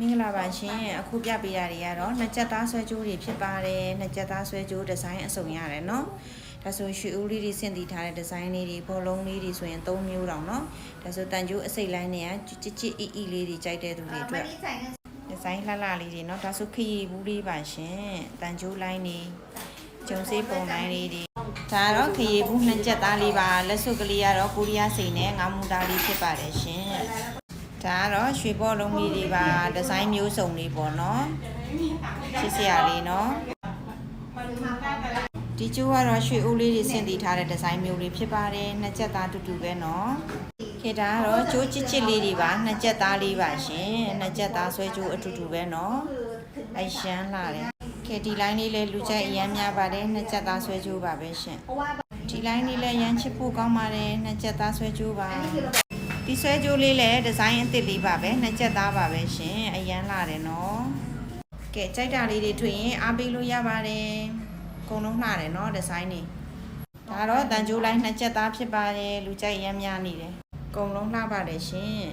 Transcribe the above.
မင်္ဂလာပါရှင်အခုပြပေးရတွေကတော့နှစ်ချက်သားဆွဲကြိုးတွေဖြစ်ပါတယ်နှစ်ချက်သားဆွဲကြိုးဒီဇိုင်းအစုံရတယ်နော်ဒါဆိုရွှေဦးလေးတွေဆင့်တီးထားတဲ့ဒီဇိုင်းလေးတွေဘောလုံးလေးတွေဆိုရင်၃မျိုးတောင်နော်ဒါဆိုတန်ကြိုးအစိတ်လိုင်းတွေကကြစ်ကြစ်အီအီလေးတွေကြိုက်တဲ့သူတွေအတွက်ဒီဇိုင်းလှလှလေးတွေနော်ဒါဆိုခရီးဘူးလေးပါရှင်တန်ကြိုးလိုင်းတွေဂျုံစေးပုံလိုင်းလေးတွေဒါတော့ခရီးဘူးနှစ်ချက်သားလေးပါလက်စွပ်ကလေးကတော့ကိုရီးယားစိန်နဲ့ငါမူတာလေးဖြစ်ပါတယ်ရှင် ဒါကတော့ရွှေဘောလုံးလေးတွေပါဒီဇိုင်းမျိုးစုံလေးပေါ့နော်ချစ်စရာလေးနော်ဒီကျိုးကတော့ရွှေအိုးလေးတွေဆင်တည်ထားတဲ့ဒီဇိုင်းမျိုးလေးဖြစ်ပါတယ်နှစ်ချက်သားတူတူပဲနော်ခေဒါကတော့ကျိုးချစ်ချစ်လေးတွေပါနှစ်ချက်သားလေးပါရှင်နှစ်ချက်သားဆွဲကျိုးအတူတူပဲနော်အရှမ်းလာတယ်ခေဒီလိုင်းလေးလည်းလူကြိုက်အရမ်းများပါတယ်နှစ်ချက်သားဆွဲကျိုးပါပဲရှင်ဒီလိုင်းလေးလည်းရမ်းချစ်ဖို့ကောင်းပါတယ်နှစ်ချက်သားဆွဲကျိုးပါ ဒီဆွဲကြိုးလေးလည်းဒီဇိုင်းအသစ်လေးပါပဲနှစ်ချက်သားပါပဲရှင်အရန်လာတယ်နော်ကဲကြိုက်တာလေးတွေတွေ့ရင်အားပေးလို့ရပါတယ်အကုန်လုံးလှတယ်နော်ဒီဇိုင်းနေဒါတော့တန်ကြိုးလိုင်းနှစ်ချက်သားဖြစ်ပါတယ်လူကြိုက်ရမ်းများနေတယ်အကုန်လုံးလှပါတယ်ရှင်